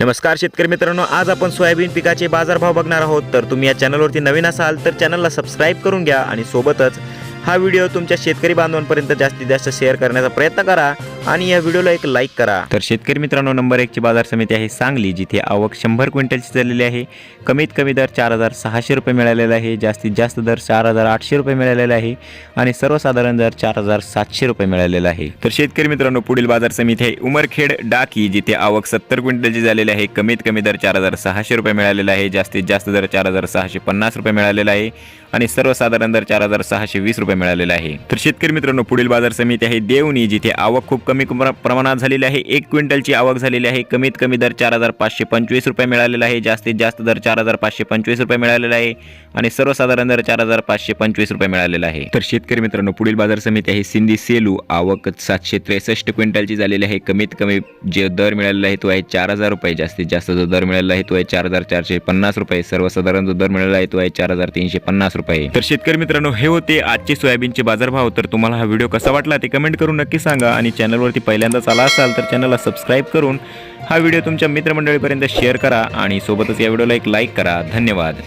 नमस्कार शेतकरी मित्रांनो आज आपण सोयाबीन पिकाचे बाजारभाव बघणार आहोत. तर तुम्ही या चॅनलवरती नवीन असाल तर चॅनलला सबस्क्राईब करून घ्या आणि सोबतच हा व्हिडिओ तुमच्या शेतकरी बांधवांपर्यंत जास्तीत जास्त शेअर करण्याचा प्रयत्न करा. आणि या व्हिडिओला एक लाईक करा. तर शेतकरी मित्रांनो नंबर एकची बाजार समिती आहे सांगली जिथे आवक शंभर क्विंटलची झालेली आहे. कमीत कमी दर चार हजार सहाशे रुपये मिळालेला आहे. जास्तीत जास्त दर चार हजार आठशे रुपये मिळालेला आहे. आणि सर्वसाधारण दर चार हजार सातशे रुपये मिळालेला आहे. तर शेतकरी मित्रांनो पुढील बाजार समिती आहे उमरखेड डाकी जिथे आवक सत्तर क्विंटलची झालेली आहे. कमीत कमी दर चार हजार सहाशे रुपये मिळालेला आहे. जास्तीत जास्त दर चार हजार सहाशे पन्नास रुपये मिळालेला आहे. आणि सर्वसाधारण दर चार हजार सहाशे वीस रुपये मिळालेला आहे. तर शेतकरी मित्रांनो पुढील बाजार समिती आहे देवणी जिथे आवक खूप कमी प्रमाणात झालेली आहे. एक क्विंटलची आवक झालेली आहे. कमीत कमी दर चार हजार पाचशे पंचवीस रुपये मिळालेला आहे. जास्तीत जास्त दर चार हजार पाचशे पंचवीस रुपये मिळालेला आहे. आणि सर्वसाधारण दर चार हजार पाचशे पंचवीस रुपये मिळालेला आहे. तर शेतकरी मित्रांनो पुढील बाजार समिती आहे सिंधी सेलू. आवक सातशे त्रेसष्ट क्विंटलची झालेली आहे. कमीत कमी जे दर मिळालेला आहे तो आहे चार हजार रुपये. जास्तीत जास्त जो दर मिळालेला आहे तो आहे चार हजार चारशे पन्नास रुपये. सर्वसाधारण जो दर मिळालेला आहे तो आहे चार हजार तीनशे पन्नास रुपये. तर शेतकरी मित्रांनो हे होते आजचे सोयाबीनचे बाजारभाव. तर तुम्हाला हा व्हिडिओ कसा वाटला ते कमेंट करून नक्की सांगा आणि चॅनलवरती पहिल्यांदाच आला असाल तर चॅनलला सबस्क्राईब करून हा व्हिडिओ तुमच्या मित्रमंडळीपर्यंत शेअर करा आणि सोबतच या व्हिडिओला एक लाईक करा. धन्यवाद.